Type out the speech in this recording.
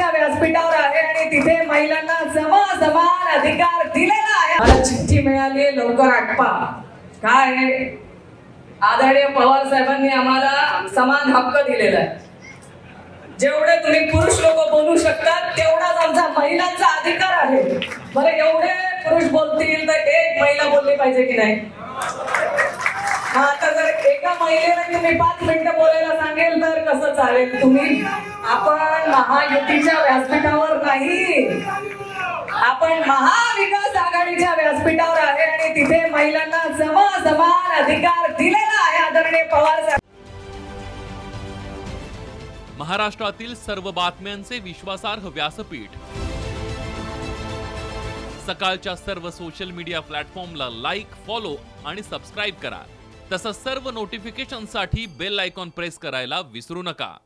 व्यासपीठावर आहे आणि तिथे महिलांना समा समान अधिकार दिलेला आहे. मला चिठ्ठी मिळाली आहे, लवकर आटपा. काय आदरणीय पवार साहेबांनी आम्हाला समान हक्क दिलेला आहे. जेवढे तुम्ही पुरुष लोक बोलू शकतात तेवढाच आमचा महिलांचा अधिकार आहे. बरं एवढे पुरुष बोलतील तर एक महिला बोलली पाहिजे की नाही? हा आता जर एका महिलेला तुम्ही पाच मिनिटं बोलायला सांगेल तर कसं चालेल तुम्ही? आपण महायुतीच्या व्यासपीठावर नाही. आपण महाविकास आघाडीच्या व्यासपीठावर आहे आणि तिथे महिलांना समा समान अधिकार दिलेला आहे आदरणीय पवार साहेब. महाराष्ट्रातील सर्व बातम्यांचे विश्वासार्ह व्यासपीठ. सकाळच्या सर्व सोशल मीडिया प्लॅटफॉर्मला लाईक फॉलो आणि सबस्क्राईब करा. तसंच सर्व नोटिफिकेशनसाठी बेल आयकॉन प्रेस करायला विसरू नका.